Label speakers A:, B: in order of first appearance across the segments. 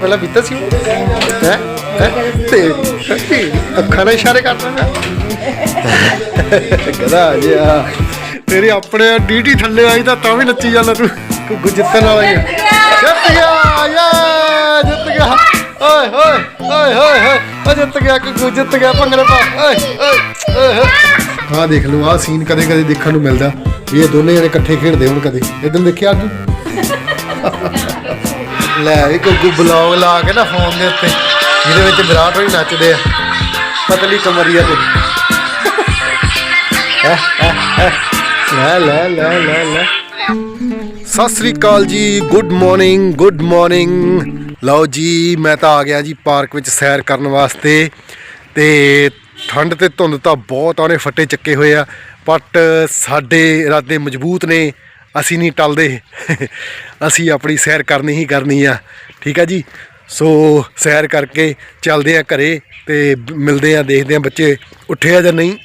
A: ਪਹਿਲਾਂ ਪੀਤਾ ਸੀ ਹੈ? ਤੇ ਤੇ ਅੱਖਾਂ ਨਾਲ ਇਸ਼ਾਰੇ ਕਰਦਾ ਹੈ ਕਦਾ ਜਿਆ ਤੇਰੀ ਆਪਣੇ ਡੀਟੀ ਥੱਲੇ ਆਈ ਤਾਂ ਤਾਂ ਵੀ ਨੱਚੀ ਜਾਂਦਾ ਤੂੰ। ਤੂੰ ਜਿੱਤਣ ਵਾਲਾ ਹੀ ਜਿੱਤ ਗਿਆ, ਯਾ! ਜਿੱਤ ਗਿਆ। ਓਏ ਹੋਏ ਓਏ ਹੋਏ ਹੋਏ ਓ ਜਿੱਤ ਗਿਆ ਕੁੱਕੂ ਜਿੱਤ ਗਿਆ, ਭੰਗੜੇ ਪਾ। ਓਏ ਓਏ ਓਏ ਆਹ ਦੇਖ ਲਓ, ਆਹ ਸੀਨ ਕਦੇ ਕਦੇ ਦੇਖਣ ਨੂੰ ਮਿਲਦਾ। ਵੀ ਇਹ ਦੋਨੇ ਜਣੇ ਇਕੱਠੇ ਖੇਡਦੇ ਹੁਣ ਕਦੇ। ਇਦਾਂ ਦੇਖਿਆ ਅੱਜ? ਲੈ ਇਹ ਕੁੱਕੂ ਬਲੌਗ ਲਾ ਕੇ ਨਾ ਫੋਨ ਦੇ ਉੱਤੇ, ਜਿਹਦੇ ਵਿੱਚ ਵਿਰਾਟ ਹੋਈ ਨੱਚਦੇ ਆ। ਪਤਲੀ ਕਮਰੀਆ ਤੇ। ਲੈ ਲੈ ਲੈ ਲੈ ਲੈ। ਸਤਿ ਸ੍ਰੀ ਅਕਾਲ ਜੀ ਗੁੱਡ ਮਾਰਨਿੰਗ ਗੁੱਡ ਮਾਰਨਿੰਗ ਲਓ ਜੀ, ਮੈਂ ਤਾਂ ਆ ਗਿਆ ਜੀ ਪਾਰਕ ਵਿੱਚ ਸੈਰ ਕਰਨ ਵਾਸਤੇ। ਤੇ ਠੰਡ ਤੇ ਧੁੰਦ ਤਾਂ ਬਹੁਤ ਆਨੇ ਫੱਟੇ ਚੱਕੇ ਹੋਏ ਆ। ਬਟ ਸਾਡੇ ਇਰਾਦੇ ਮਜ਼ਬੂਤ ਨੇ। ਅਸੀਂ ਨਹੀਂ ਟਲਦੇ। ਅਸੀਂ ਆਪਣੀ ਸੈਰ ਕਰਨੀ ਹੀ ਕਰਨੀ ਆ। ਠੀਕ ਆ ਜੀ? ਸੋ ਸੈਰ ਕਰਕੇ ਚੱਲਦੇ ਆ ਘਰੇ ਤੇ ਮਿਲਦੇ ਆ, ਦੇਖਦੇ ਆ ਬੱਚੇ ਉੱਠੇ ਆ ਜਾਂ ਨਹੀਂ।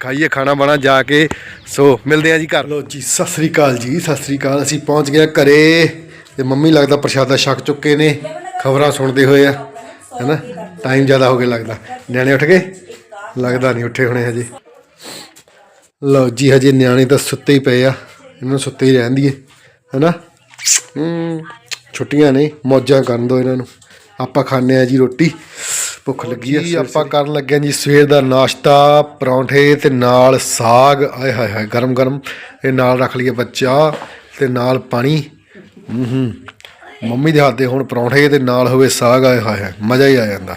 A: ਖਾਈਏ ਖਾਣਾ ਬਣਾ ਜਾ ਕੇ। ਸੋ ਮਿਲਦੇ ਆ ਜੀ ਘਰ। ਲੋ ਜੀ, ਸਤਿ ਸ੍ਰੀ ਅਕਾਲ ਜੀ, ਸਤਿ ਸ੍ਰੀ ਅਕਾਲ। ਅਸੀਂ ਪਹੁੰਚ ਗਏ ਆ ਘਰੇ ਤੇ ਮੰਮੀ ਲੱਗਦਾ ਪ੍ਰਸ਼ਾਦਾ ਛਕ ਚੁੱਕੇ ਨੇ। ਖਬਰਾਂ ਸੁਣਦੇ ਹੋਏ ਆ, ਹੈਨਾ? ਟਾਈਮ ਜ਼ਿਆਦਾ ਹੋ ਗਿਆ ਲੱਗਦਾ। ਨਿਆਣੇ ਉੱਠ ਗਏ? ਲੱਗਦਾ ਨਹੀਂ ਉੱਠੇ ਹੋਣੇ ਹਜੇ। ਲਓ ਜੀ, ਹਜੇ ਨਿਆਣੇ ਤਾਂ ਸੁੱਤੇ ਹੀ ਪਏ ਆ। ਇਹਨਾਂ ਨੂੰ ਸੁੱਤੇ ਹੀ ਰਹਿਣ ਦੀਏ ਹੈਨਾ? ਹੂੰ। ਛੁੱਟੀਆਂ ਨੇ ਮੌਜਾਂ ਕਰਨ ਦੋ ਇਹਨਾਂ ਨੂੰ। ਆਪਾਂ ਖਾਣੇ ਆ ਜੀ ਰੋਟੀ ਭੁੱਖ ਲੱਗੀ ਆ ਜੀ ਆਪਾਂ ਕਰਨ ਲੱਗੇ ਆ ਜੀ? ਸਵੇਰ ਦਾ ਨਾਸ਼ਤਾ ਪਰੌਂਠੇ ਤੇ ਨਾਲ ਸਾਗ। ਆਏ ਹਾਏ ਹਾਏ ਗਰਮ ਗਰਮ ਇਹ ਨਾਲ ਰੱਖ ਲਈਏ ਬੱਚਾ ਤੇ ਨਾਲ ਪਾਣੀ। ਹੂੰ ਹੂੰ ਮੰਮੀ ਦੇ ਹੱਥ ਦੇ ਹੁਣ ਪਰੌਂਠੇ ਤੇ ਨਾਲ ਹੋਵੇ ਸਾਗ ਆਏ ਹਾਏ ਹਾਏ ਮਜ਼ਾ ਹੀ ਆ ਜਾਂਦਾ।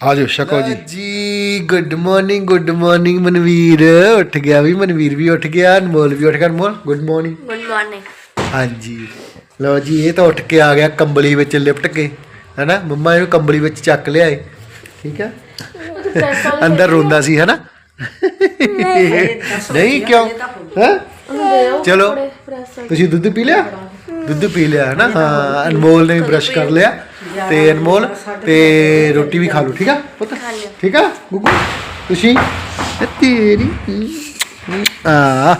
A: ਆਜੋ ਸ਼ਕੋ ਜੀ। ਜੀ good morning good morning Manveer. ਉੱਠ ਗਿਆ ਵੀ ਮਨਵੀਰ ਵੀ ਉੱਠ ਗਿਆ ਅਨਮੋਲ ਵੀ ਉੱਠ ਗਿਆ। Anmol good morning
B: good morning
A: ਹਾਂਜੀ। ਲਓ ਜੀ ਇਹ ਤਾਂ ਉੱਠ ਕੇ ਆ ਗਿਆ ਕੰਬਲੀ ਵਿੱਚ ਲਿਪਟ ਕੇ ਹੈਨਾ? ਮੰਮਾ ਇਹਨੂੰ ਕੰਬਲੀ ਵਿੱਚ ਚੱਕ ਲਿਆਏ। ਠੀਕ ਹੈ ਅੰਦਰ ਰੋਂਦਾ ਸੀ ਹੈਨਾ? ਨਹੀਂ। ਕਿਉਂ? ਹੈ ਚਲੋ। ਤੁਸੀਂ ਦੁੱਧ ਪੀ ਲਿਆ? ਦੁੱਧ ਪੀ ਲਿਆ ਹੈਨਾ? ਹਾਂ ਅਨਮੋਲ ਨੇ ਵੀ ਬ੍ਰਸ਼ ਕਰ ਲਿਆ। ਤੇ ਅਨਮੋਲ ਤੇ ਰੋਟੀ ਵੀ ਖਾ ਲਓ ਠੀਕ ਆ ਪੁੱਤ? ਠੀਕ ਆ ਗੁੱਗੂ? ਤੁਸੀਂ? ਇਹ ਤੇਰੀ ਆ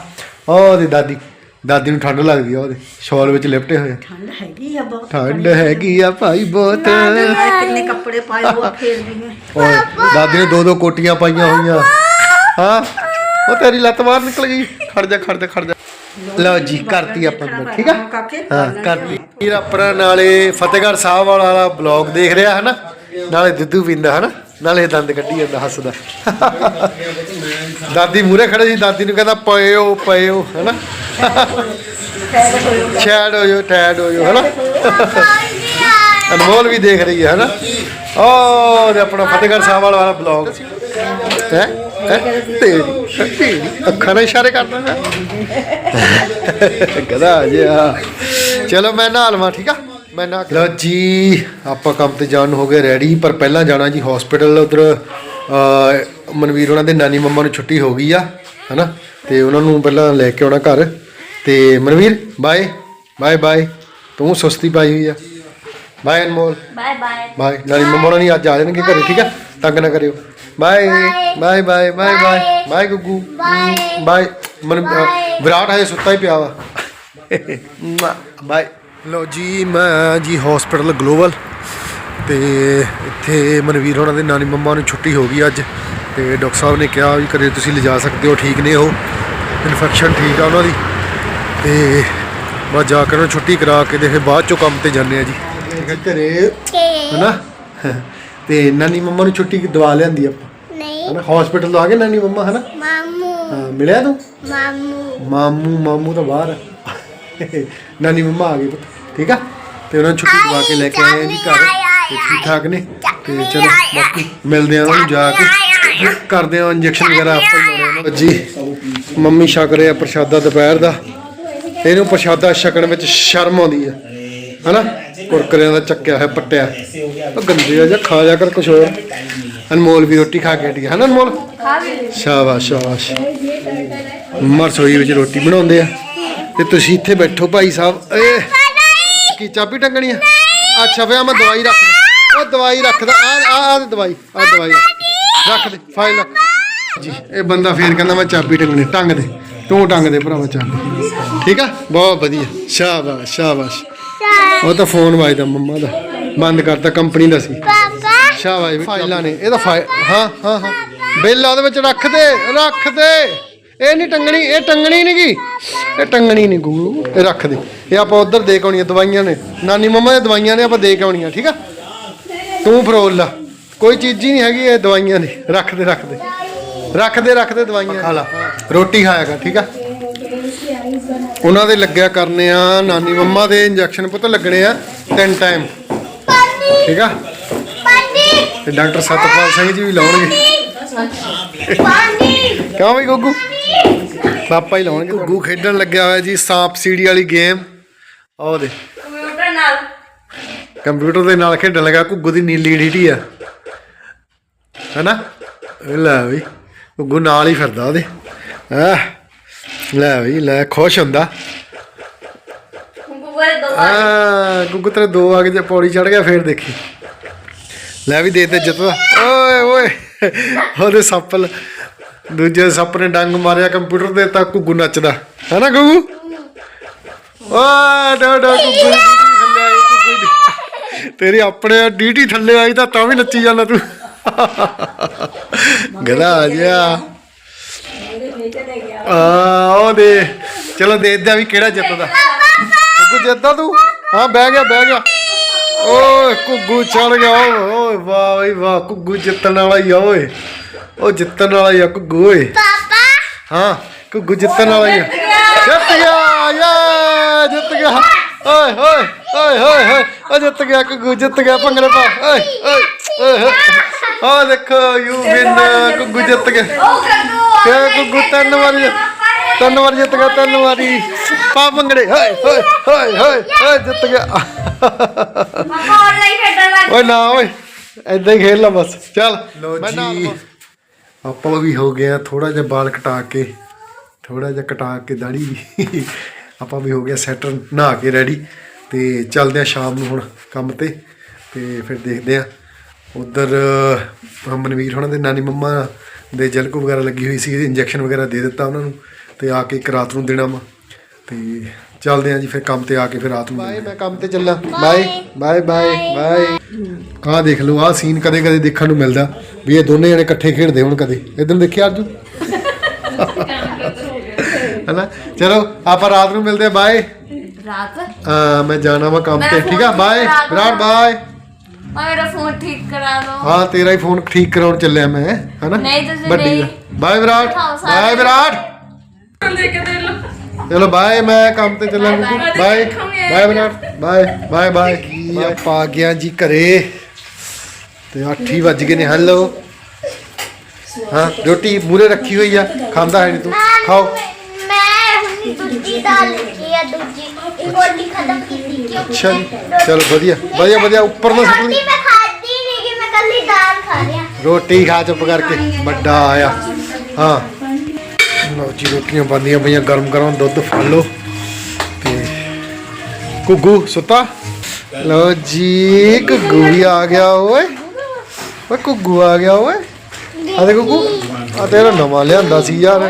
A: ਉਹ ਦੀ ਦਾਦੀ। ਦਾਦੀ ਨੂੰ ਠੰਡ ਲੱਗਦੀ ਆ ਉਹਦੇ। ਸ਼ਾਲ ਵਿੱਚ ਲਿਪਟੇ ਹੋਏ
C: ਠੰਡ ਹੈਗੀ ਆ ਬਹੁਤ।
A: ਠੰਡ ਹੈਗੀ ਆ ਭਾਈ ਬਹੁਤ।
C: ਕਿੰਨੇ ਕੱਪੜੇ ਪਾਏ ਉਹ ਫੇਰਦੀ
A: ਓਏ ਦਾਦੀ ਨੇ ਦੋ ਦੋ ਕੋਟੀਆਂ ਪਾਈਆਂ ਹੋਈਆਂ। ਹਾਂ ਉਹ ਤੇਰੀ ਲੱਤ ਬਾਹਰ ਨਿਕਲ ਗਈ। ਖੜ ਜਾ ਖੜ ਜਾ ਖੜ ਜਾ। ਲਓ ਜੀ ਕਰਤੀ ਆਪਾਂ ਨੇ ਠੀਕ ਆ? ਹਾਂ ਕਰਤੀ। ਵੀਰ ਆਪਣਾ ਨਾਲੇ ਫਤਿਹਗੜ੍ਹ ਸਾਹਿਬ ਵਾਲਾ ਬਲੌਗ ਦੇਖ ਰਿਹਾ ਹਨਾ? ਨਾਲੇ ਦੁੱਧੂ ਪੀਂਦਾ ਹਨਾ? ਨਾਲੇ ਦੰਦ ਕੱਢੀ ਜਾਂਦਾ ਹੱਸਦਾ। ਦਾਦੀ ਮੂਰੇ ਖੜੇ ਸੀ ਦਾਦੀ ਨੂੰ ਕਹਿੰਦਾ ਪਇਓ ਪਇਓ ਹਨਾ? ਛੈਡ ਹੋ ਜੋ ਟੈਡ ਹੋ ਜੋ ਹਨਾ? ਅਨਮੋਲ ਵੀ ਦੇਖ ਰਹੀ ਹੈ ਹਨਾ? ਉਹ ਤੇ ਆਪਣਾ ਫਤਿਹਗੜ੍ਹ ਸਾਹਿਬ ਵਾਲਾ ਬਲੌਗ। ਹੈ? ਤੇਰੀ ਤੇਰੀ ਅੱਖਾਂ ਨਾਲ ਇਸ਼ਾਰੇ ਕਰਦਾ ਹੈ ਗਦਾ ਜਿਆ ਚਲੋ ਮੈਂ ਨਹਾ ਲਵਾਂ ਠੀਕ ਆ? ਮੈਂ ਨਹਾ ਲਓ ਜੀ ਆਪਾਂ ਕੰਮ ਤੇ ਜਾਣ ਨੂੰ ਹੋ ਗਏ ਰੈਡੀ ਪਰ ਪਹਿਲਾਂ ਜਾਣਾ ਜੀ ਹਸਪੀਟਲ ਉਧਰ ਮਨਵੀਰ ਉਹਨਾਂ ਦੇ ਨਾਨੀ ਮੰਮਾ ਨੂੰ ਛੁੱਟੀ ਹੋ ਗਈ ਆ ਹਨਾ? ਤੇ ਉਹਨਾਂ ਨੂੰ ਪਹਿਲਾਂ ਲੈ ਕੇ ਆਉਣਾ ਘਰ। ਤੇ ਮਨਵੀਰ ਬਾਏ ਬਾਏ ਬਾਏ ਤੂੰ ਸੁਸਤੀ ਪਾਈ ਹੋਈ ਆ। Bye Anmol.
B: Bye bye
A: bye ਨਾਨੀ ਮੰਮਾ ਹੋਣੀ ਅੱਜ ਆ ਜਾਣਗੇ ਘਰੇ ਠੀਕ ਆ? ਤੰਗ ਨਾ ਕਰਿਓ। Bye bye bye bye bye bye Guggu bye ਮਨ ਵਿਰਾਟ ਹਜੇ ਸੁੱਤਾ ਹੀ ਪਿਆ ਵਾ ਬਾਏ ਲੋ ਜੀ ਮੈਂ ਜੀ ਹਸਪੀਟਲ ਗਲੋਬਲ ਤੇ ਇੱਥੇ ਮਨਵੀਰ ਹੋਣਾ ਦੇ ਨਾਨੀ ਮੰਮਾ ਨੂੰ ਛੁੱਟੀ ਹੋ ਗਈ ਅੱਜ ਤੇ ਡਾਕਟਰ ਸਾਹਿਬ ਨੇ ਕਿਹਾ ਵੀ ਘਰੇ ਤੁਸੀਂ ਲਿਜਾ ਸਕਦੇ ਹੋ ਠੀਕ ਨੇ ਉਹ ਇਨਫੈਕਸ਼ਨ ਠੀਕ ਆ ਉਹਨਾਂ ਦੀ ਤੇ ਬਸ ਜਾ ਕੇ ਉਹਨਾਂ ਨੂੰ ਛੁੱਟੀ ਕਰਾ ਕੇ ਤੇ ਫਿਰ ਬਾਅਦ ਚੋਂ ਕੰਮ ਤੇ ਜਾਂਦੇ ਆ ਜੀ ਘਰੇ ਹਨਾ ਤੇ ਨਾਨੀ ਮੰਮਾ ਨੂੰ ਛੁੱਟੀ ਦਵਾ ਲਿਆਂਦੀ ਆਪਾਂ
B: ਨਹੀਂ
A: ਹਨਾ ਹਸਪੀਟਲ ਤੋਂ ਆ ਗਏ ਨਾਨੀ ਮੰਮਾ ਹਨਾ?
B: ਮਾਮੂ।
A: ਹਾਂ ਮਿਲਿਆ ਤੂੰ?
B: ਮਾਮੂ।
A: ਮਾਮੂ ਮਾਮੂ ਤਾਂ ਬਾਹਰ ਆ। ਨਾਨੀ ਮੰਮਾ ਆ ਗਈ ਪੁੱਤ ਠੀਕ ਆ? ਤੇ ਉਹਨਾਂ ਨੂੰ ਛੁੱਟੀ ਦਵਾ ਕੇ ਲੈ ਕੇ ਆਏ ਆ ਜੀ ਘਰ। ਤੇ ਠੀਕ ਠਾਕ ਨੇ? ਤੇ ਚਲੋ ਬਾਕੀ ਮਿਲਦੇ ਆ ਉਹਨਾਂ ਨੂੰ ਜਾ ਕੇ। ਕਰਦੇ ਆ ਇੰਜੈਕਸ਼ਨ ਵਗੈਰਾ ਆਪਾਂ ਹੀ ਲਾਉਣੇ ਉਹਨਾਂ ਨੂੰ ਜੀ ਮੰਮੀ ਛਕ ਰਹੇ ਆ ਪ੍ਰਸ਼ਾਦਾ ਦੁਪਹਿਰ ਦਾ। ਇਹਨੂੰ ਪ੍ਰਸ਼ਾਦਾ ਛਕਣ ਵਿੱਚ ਸ਼ਰਮ ਆਉਂਦੀ ਆ। ਹਨਾ? ਕੁਰਕਰਿਆਂ ਦਾ ਚੱਕਿਆ ਹੈ ਪੱਟਿਆ। ਉਹ ਗੰਦੇ ਆ ਜਾਂ ਖਾ ਜਾ ਕਰ ਕੁਛ ਹੋਰ। ਅਨਮੋਲ ਵੀ ਰੋਟੀ ਖਾ ਕੇ ਹਟੀ ਹੈ ਹਨਾ ਅਨਮੋਲ? ਸ਼ਾਬਾਸ਼ ਸ਼ਾਬਾਸ਼। ਮੰਮਾ ਰਸੋਈ ਵਿੱਚ ਰੋਟੀ ਬਣਾਉਂਦੇ ਆ। ਤੇ ਤੁਸੀਂ ਇੱਥੇ ਬੈਠੋ ਭਾਈ ਸਾਹਿਬ। ਏ ਕੀ ਚਾਬੀ ਟੰਗਣੀ ਆ? ਅੱਛਾ ਪਿਆ ਮੈਂ ਦਵਾਈ ਰੱਖ ਉਹ ਦਵਾਈ ਰੱਖਦਾ ਆ ਆ ਆ ਦਵਾਈ ਆ ਦਵਾਈ ਰੱਖ। ਰੱਖ ਦੇ ਫਾਈਲ ਰੱਖ। ਜੀ ਇਹ ਬੰਦਾ ਫੇਰ ਕਹਿੰਦਾ ਮੈਂ ਚਾਬੀ ਟੰਗਣੀ। ਟੰਗ ਦੇ ਤੂੰ ਟੰਗ ਦੇ ਭਰਾਵਾ ਚਾਬੀ। ਠੀਕ ਆ? ਬਹੁਤ ਵਧੀਆ। ਸ਼ਾਬਾਸ਼ ਸ਼ਾਬਾਸ਼। ਉਹ ਤਾਂ ਫੋਨ ਵੱਜਦਾ ਮੰਮਾ ਦਾ। ਬੰਦ ਕਰਤਾ ਕੰਪਨੀ ਦਾ ਸੀ। ਸ਼ਾਬਾਸ਼ ਫਾਈਲਾਂ ਨੇ ਇਹਦਾ ਫਾਈਲ ਹਾਂ ਹਾਂ ਹਾਂ। ਬਿੱਲ ਉਹਦੇ ਵਿੱਚ ਰੱਖ ਦੇ ਰੱਖ ਦੇ। ਇਹ ਨਹੀਂ ਟੰਗਣੀ ਇਹ ਟੰਗਣੀ ਨਹੀਂ ਗੀ। ਇਹ ਟੰਗਣੀ ਨਹੀਂ ਗੁਰੂ। ਇਹ ਰੱਖ ਦੇ। ਇਹ ਆਪਾਂ ਉਧਰ ਦੇ ਕੇ ਆਉਣੀਆਂ ਦਵਾਈਆਂ ਨੇ। ਨਾਨੀ ਮੰਮਾ ਦੀਆਂ ਦਵਾਈਆਂ ਨੇ ਆਪਾਂ ਦੇ ਕੇ ਆਉਣੀਆਂ ਠੀਕ ਆ? ਤੂੰ ਫਰੋਲ ਲਾ। ਕੋਈ ਚੀਜ਼ ਹੀ ਨਹੀਂ ਹੈਗੀ ਇਹ ਦਵਾਈਆਂ ਨੇ। ਰੱਖ ਦੇ ਰੱਖ ਦੇ। ਰੱਖ ਦੇ ਰੱਖ ਦੇ ਦਵਾਈਆਂ। ਖਾ ਲਾ। ਰੋਟੀ ਖਾਇਆਗਾ ਠੀਕ ਆ? ਉਹਨਾਂ ਦੇ ਲੱਗਿਆ ਕਰਨੇ ਆ ਨਾਨੀ ਮੰਮਾ ਦੇ ਇੰਜੈਕਸ਼ਨ ਪੁੱਤ ਲੱਗਣੇ ਆ ਤਿੰਨ ਟਾਈਮ ਠੀਕ ਆ? ਤੇ ਡਾਕਟਰ ਸਤਪਾਲ ਸਿੰਘ ਜੀ ਵੀ ਲਾਉਣਗੇ। ਕਿਉਂ ਵੀ ਗੁੱਗੂ? ਪਾਪਾ ਹੀ ਲਾਉਣਗੇ ਗੁੱਗੂ ਖੇਡਣ ਲੱਗਿਆ ਹੋਇਆ ਜੀ ਸਾਂਪ ਸੀੜੀ ਵਾਲੀ ਗੇਮ। ਆਹ ਦੇ
B: ਕੰਪਿਊਟਰ ਨਾਲ।
A: ਕੰਪਿਊਟਰ ਦੇ ਨਾਲ ਖੇਡਣ ਲੱਗਾ ਗੁੱਗੂ ਦੀ ਨੀਲੀ ਡੀਟੀ ਆ। ਹੈਨਾ? ਇਹ ਲੈ ਵੀ ਗੁੱਗੂ ਨਾਲ ਹੀ ਫਿਰਦਾ ਉਹਦੇ। ਆ ਲੈ ਵੀ ਲੈ ਖੁਸ਼ ਹੁੰਦਾ।
B: ਗੂਗਲ ਦੋ
A: ਆ ਗੁੱਗੂ ਤੇਰੇ ਦੋ ਆ ਗਏ ਜੇ ਪੌੜੀ ਚੜ ਗਿਆ ਫੇਰ ਦੇਖੀ। ਲੈ ਵੀ ਦੇ ਤੇ ਜਿੱਤਦਾ ਓਏ ਓਏ। ਉਹਦੇ ਸੱਪ ਲ- ਦੂਜੇ ਸੱਪ ਨੇ ਡੰਗ ਮਾਰਿਆ, ਕੰਪਿਊਟਰ ਦੇ ਤਾਂ ਗੁੱਗੂ ਨੱਚਦਾ। ਹੈਨਾ ਗੁੱਗੂ ਓਏ, ਡੋ ਡੋ ਗੁੱਗੂ ਤੇਰੀ ਆਪਣੇ ਡੀਟੀ ਥੱਲੇ ਆਈ ਤਾਂ ਤਾਂ ਵੀ ਨੱਚੀ ਜਾਂਦਾ ਤੂੰ। ਗਲਾ ਆ ਗਿਆ। ਆ ਉਹ ਦੇ। ਚਲੋ ਦੇਖਦੇ ਆ ਵੀ ਕਿਹੜਾ ਜਿੱਤਦਾ। ਗੁੱਗੂ ਜਿੱਤਦਾ ਤੂੰ? ਹਾਂ, ਬਹਿ ਗਿਆ ਬਹਿ ਗਿਆ। ਓਏ ਗੁੱਗੂ ਚੜ ਗਿਆ ਓਏ ਓਏ ਵਾਹ ਓਏ ਵਾਹ ਗੁੱਗੂ ਜਿੱਤਣ ਵਾਲਾ ਹੀ ਆ ਓਏ। ਉਹ ਜਿੱਤਣ ਵਾਲਾ ਹੀ ਆ ਗੁੱਗੂ ਓਏ।
B: ਪਾਪਾ।
A: ਹਾਂ ਗੁੱਗੂ ਜਿੱਤਣ ਵਾਲਾ ਹੀ ਆ। ਜਿੱਤ ਗਿਆ ਯਾ ਜਿੱਤ ਗਿਆ। ਓਏ ਓਏ ਓਏ ਓਏ ਓਏ ਉਹ ਜਿੱਤ ਗਿਆ ਗੁੱਗੂ ਜਿੱਤ ਗਿਆ ਭੰਗੜੇ ਪਾ। ਓਏ ਓਏ ਓਏ ਓਏ। ਆਹ ਦੇਖੋ ਯੂ ਵਿਨ ਗੁੱਗੂ ਜਿੱਤ ਗਿਆ।
B: ਉਹ ਕੱਦੂ
A: ਤੇ ਗੁੱਗੂ ਤਿੰਨ ਵਾਰੀ ਤਿੰਨ ਵਾਰੀ ਜਿੱਤ ਗਿਆ ਤਿੰਨ ਵਾਰੀ। ਪਾ ਭੰਗੜੇ ਹੋਏ ਹੋਏ ਹੋਏ ਹੋਏ ਹੋਏ ਜਿੱਤ ਗਿਆ।
B: ਪਾਪਾ ਆਨਲਾਈਨ ਖੇਡਣ ਲੱਗ
A: ਓਏ ਨਾ ਓਏ ਐਦਾਂ ਹੀ ਖੇਡ ਲਾ ਬਸ। ਚੱਲ ਲੋ ਜੀ। ਆਪਾਂ ਵੀ ਹੋ ਗਏ ਆ ਥੋੜਾ ਜਿਹਾ ਬਾਲ ਕਟਾ ਕੇ ਥੋੜਾ ਜਿਹਾ ਕਟਾ ਕੇ ਦਾੜੀ ਵੀ। ਆਪਾਂ ਵੀ ਹੋ ਗਿਆ ਸੈਟ ਨਹਾ ਕੇ ਰੈਡੀ। ਤੇ ਚੱਲਦੇ ਆ ਸ਼ਾਮ ਨੂੰ ਹੁਣ ਕੰਮ ਤੇ ਤੇ ਫਿਰ ਦੇਖਦੇ ਆ। ਉਧਰ ਮਨਵੀਰ ਹੋਣਾ ਦੇ ਨਾਨੀ ਮੰਮਾ ਦੇ ਜਲਕੋ ਵਗੈਰਾ ਲੱਗੀ ਹੋਈ ਸੀ ਇੰਜੈਕਸ਼ਨ ਵਗੈਰਾ ਦੇ ਦਿੱਤਾ ਉਹਨਾਂ ਨੂੰ। ਤੇ ਆ ਕੇ ਇੱਕ ਰਾਤ ਨੂੰ ਦੇਣਾ ਵਾ। ਤੇ ਚੱਲਦੇ ਆ ਜੀ ਫਿਰ ਕੰਮ ਤੇ ਆ ਕੇ ਫਿਰ ਰਾਤ ਨੂੰ ਬਾਏ ਮੈਂ ਕੰਮ ਤੇ ਚੱਲਾਂ। ਬਾਏ। Bye bye bye. ਆਹ ਦੇਖ ਲਓ ਆਹ ਸੀਨ ਕਦੇ ਕਦੇ ਦੇਖਣ ਨੂੰ ਮਿਲਦਾ ਵੀ ਇਹ ਦੋਨੇ ਜਣੇ ਇਕੱਠੇ ਖੇਡਦੇ ਹੁਣ ਕਦੇ। ਇਦਾਂ ਦੇਖਿਆ ਅਰਜੂ ਹਨਾ? ਚਲੋ ਆਪਾਂ ਰਾਤ ਨੂੰ ਮਿਲਦੇ ਆ ਬਾਏ।
B: ਰਾਤ?
A: ਆ ਮੈਂ ਜਾਣਾ ਵਾ ਕੰਮ ਤੇ ਠੀਕ ਆ? Bye Virat bye.
B: ਮੇਰਾ ਫੋਨ ਠੀਕ ਕਰਾ ਦੋ।
A: ਹਾਂ ਤੇਰਾ ਹੀ ਫੋਨ ਠੀਕ ਕਰਾਉਣ ਚੱਲਿਆ ਮੈਂ ਹਨਾ?
B: ਨਹੀਂ ਤੁਸੀਂ
A: ਵੱਡੀ
B: ਨਹੀਂ।
A: ਦਾ ਬਾਏ ਵਿਰਾਟ। ਚਲੋ ਬਾਏ ਮੈਂ ਕੰਮ ਤੇ ਚੱਲਾਂ. Bye bye Virat bye bye bye ਆਪਾਂ ਆ ਗਿਆ ਜੀ ਘਰੇ। ਤੇ 8 ਹੀ ਵੱਜ ਗਏ ਨੇ ਹੈਲੋ ਹਾਂ ਰੋਟੀ ਮੂਰੇ ਰੱਖੀ ਹੋਈ ਆ ਖਾਂਦਾ ਹੈ ਨਹੀਂ ਤੂੰ। ਖਾਓ।
D: ਮੈਂ ਹੁਣੀ ਦੂਜੀ ਦਾਲ ਲਿਖੀ ਆ ਦੂਜੀ। ਰੋਟੀ ਖਤਮ ਕੀਤੀ ਕਿਉਂ?
A: ਅੱਛਾ ਜੀ ਚਲੋ ਵਧੀਆ ਵਧੀਆ ਵਧੀਆ ਉੱਪਰ ਨਾ ਸੁੱਟ ਲਈ।
D: ਰੋਟੀ ਮੈਂ ਖਾਦੀ ਨਹੀਂ ਕਿ ਮੈਂ ਕੱਲੀ ਦਾਲ ਖਾ ਰਿਆ
A: ਰੋਟੀ ਖਾ ਚੁੱਪ ਕਰਕੇ ਵੱਡਾ ਆਇਆ। ਹਾਂ। ਲਓ ਜੀ ਰੋਟੀਆਂ ਬੰਦੀਆਂ ਪਈਆਂ ਗਰਮ ਗਰਮ ਦੁੱਧ ਫੜ ਲਓ ਤੇ ਗੁੱਗੂ ਸੁੱਤਾ। ਲਓ ਜੀ ਗੁੱਗੂ ਵੀ ਆ ਗਿਆ ਓਏ। ਓਏ ਗੁੱਗੂ ਆ ਗਿਆ ਓਏ। ਆ ਦੇ ਗੁੱਗੂ ਆ ਤੇਰਾ ਨਵਾਂ ਲਿਆਂਦਾ ਸੀ ਯਾਰ।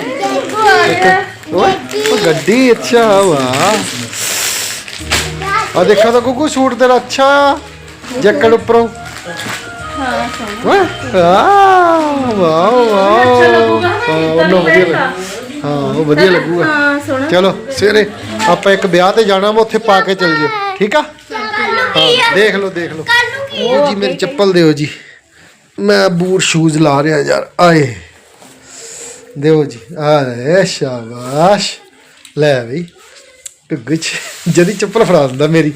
A: ਓਏ ਉਹ ਗੱਡੀ ਅੱਛਾ ਵਾ। ਆ ਦੇਖਾ ਤਾਂ ਗੁੱਗੂ ਸੂਟ ਤੇਰਾ ਅੱਛਾ ਜੈਕਟ ਉੱਪਰੋਂ। ਵਾਹ ਵਾਹ ਵਾਹ ਹਾਂ ਉਹਨੂੰ ਵਧੀਆ ਲੱਗ ਹਾਂ ਉਹ ਵਧੀਆ ਲੱਗੂਗਾ। ਚਲੋ ਸਵੇਰੇ ਆਪਾਂ ਇੱਕ ਵਿਆਹ ਤੇ ਜਾਣਾ ਵਾ ਉੱਥੇ ਪਾ ਕੇ ਚੱਲ ਜਿਓ। ਠੀਕ ਆ? ਹਾਂ ਦੇਖ ਲਓ ਦੇਖ ਲਓ। ਉਹ ਜੀ ਮੇਰੀ ਚੱਪਲ ਦਿਓ ਜੀ। ਮੈਂ ਬੂਟ ਸ਼ੂਜ਼ ਲਾ ਰਿਹਾ ਯਾਰ ਆਏ। ਦਿਓ ਜੀ ਆਏ ਸ਼ਾਬਾਸ਼। ਲੈ ਬਈ ਟੁੱਗਚ ਜਦੀ ਚੱਪਲ ਫੜਾ ਦਿੰਦਾ ਮੇਰੀ।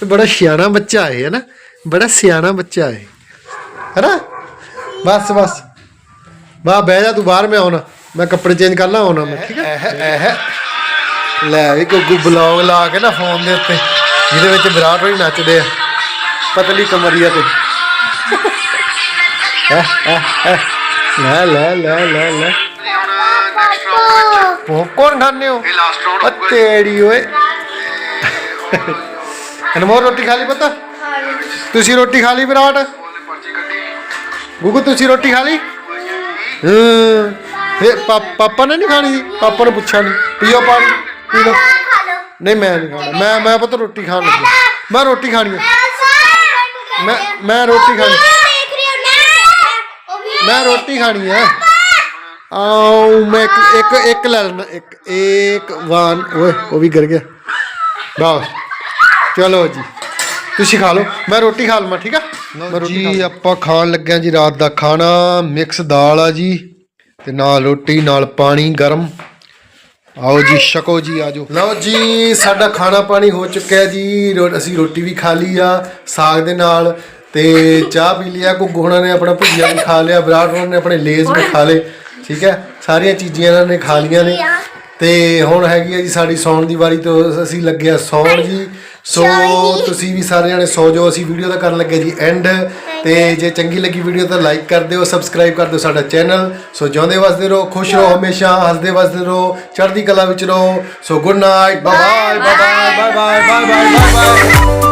A: ਤੇ ਬੜਾ ਸਿਆਣਾ ਬੱਚਾ ਹੈ ਹੈ ਨਾ? ਬੜਾ ਸਿਆਣਾ ਬੱਚਾ ਹੈ ਹੈਨਾ ਬਸ ਬਸ। ਬਾ ਬਹਿ ਜਾ ਤੂੰ ਬਾਹਰ ਮੈਂ ਆਉਣਾ। ਮੈਂ ਕੱਪੜੇ ਚੇਂਜ ਕਰ ਲਾਂ ਆਉਣਾ ਮੈਂ ਠੀਕ ਹੈ? ਲੈ ਵੀ ਗੁੱਗੂ ਬਲੌਗ ਲਾ ਕੇ ਨਾ ਫੋਨ ਦੇ ਉੱਤੇ ਜਿਹਦੇ ਵਿੱਚ ਵਿਰਾਟ ਹੋਈ ਨੱਚਦੇ ਆ। ਪਤਲੀ ਕਮਰੀਆ ਤੇ। ਲੈ ਲੈ ਲੈ ਲੈ ਲੈ। ਪੋਪਕੌਰਨ ਖਾਣੇ ਹੋ? ਤੇੜੀ ਓਏ। ਅਨਮੋਲ ਰੋਟੀ ਖਾ ਲਈ ਪਤਾ? ਤੁਸੀਂ ਰੋਟੀ ਖਾ ਲਈ ਵਿਰਾਟ? ਗੁੱਗੂ ਤੁਸੀਂ ਰੋਟੀ ਖਾ ਲਈ? ਹਾਂ। ਫੇ ਪਾਪਾ ਨੇ ਨਹੀਂ ਖਾਣੀ ਪਾਪਾ ਨੇ ਪੁੱਛਿਆ ਨਹੀਂ ਪੀਓ ਪਾਣੀ ਪੀ ਲਓ। ਨਹੀਂ ਮੈਂ ਨਹੀਂ ਖਾਣਾ। ਮੈਂ ਮੈਂ ਪਤਾ ਰੋਟੀ ਖਾਣ ਲੱਗਾ। ਮੈਂ ਰੋਟੀ ਖਾਣੀ ਹੈ
D: ਮੈਂ
A: ਮੈਂ ਰੋਟੀ ਖਾਣੀ।
D: ਹੋ
A: ਮੈਂ ਰੋਟੀ ਖਾਣੀ ਆ। ਆਉ ਮੈਂ ਇੱਕ ਇੱਕ ਇੱਕ ਲੈ ਲੈਣਾ ਇੱਕ ਇੱਕ ਵਨ ਓਏ ਉਹ ਵੀ ਗਿਰ ਗਿਆ। ਬਸ। ਚਲੋ ਜੀ। ਤੁਸੀਂ ਖਾ ਲਓ। ਮੈਂ ਰੋਟੀ ਖਾ ਲਵਾਂ ਠੀਕ ਆ? ਜੀ ਆਪਾਂ ਖਾਣ ਲੱਗਿਆ ਜੀ ਰਾਤ ਦਾ ਖਾਣਾ। ਮਿਕਸ ਦਾਲ ਆ ਜੀ। ਤੇ ਨਾਲ ਰੋਟੀ, ਨਾਲ ਪਾਣੀ ਗਰਮ। ਆਓ ਜੀ, ਛਕੋ ਜੀ, ਆਜੋ। ਲਓ ਜੀ, ਸਾਡਾ ਖਾਣਾ ਪਾਣੀ ਹੋ ਚੁੱਕਿਆ ਜੀ। ਰੋ- ਅਸੀਂ ਰੋਟੀ ਵੀ ਖਾ ਲਈ ਆ, ਸਾਗ ਦੇ ਨਾਲ। ਤੇ ਚਾਹ ਪੀ ਲਿਆ ਘੁੱਗੂ ਹੋਣਾ ਨੇ ਆਪਣਾ ਭੁਜੀਆ ਵੀ ਖਾ ਲਿਆ ਵਿਰਾਟ ਹੋਣਾ ਨੇ ਆਪਣੇ ਲੇਜ਼ ਵੀ ਖਾ ਲਏ। ਠੀਕ ਹੈ, ਸਾਰੀਆਂ ਚੀਜ਼ਾਂ ਇਹਨਾਂ ਨੇ ਖਾ ਲੀਆਂ ਨੇ। ਤੇ ਹੁਣ ਹੈਗੀ ਆ ਜੀ ਸਾਡੀ ਸੌਣ ਦੀ ਵਾਰੀ ਤੋਂ ਅਸੀਂ ਲੱਗੇ ਆ ਸੌਣ ਜੀ। ਸੋ ਤੁਸੀਂ ਵੀ ਸਾਰੇ ਜਣੇ ਸੌ ਜੋ ਅਸੀਂ ਵੀਡੀਓ ਦਾ ਕਰਨ ਲੱਗੇ ਜੀ ਐਂਡ। ਤੇ ਜੇ ਚੰਗੀ ਲੱਗੀ ਵੀਡੀਓ ਤਾਂ ਲਾਈਕ ਕਰ ਦਿਓ ਸਬਸਕ੍ਰਾਈਬ ਕਰ ਦਿਓ ਸਾਡਾ ਚੈਨਲ। ਸੋ ਜਿਉਂਦੇ ਵਸਦੇ ਰਹੋ ਖੁਸ਼ ਰਹੋ ਹਮੇਸ਼ਾ ਹੱਸਦੇ ਵਸਦੇ ਰਹੋ ਚੜ੍ਹਦੀ ਕਲਾ ਵਿੱਚ ਰਹੋ। So good night bye bye bye bye bye bye bye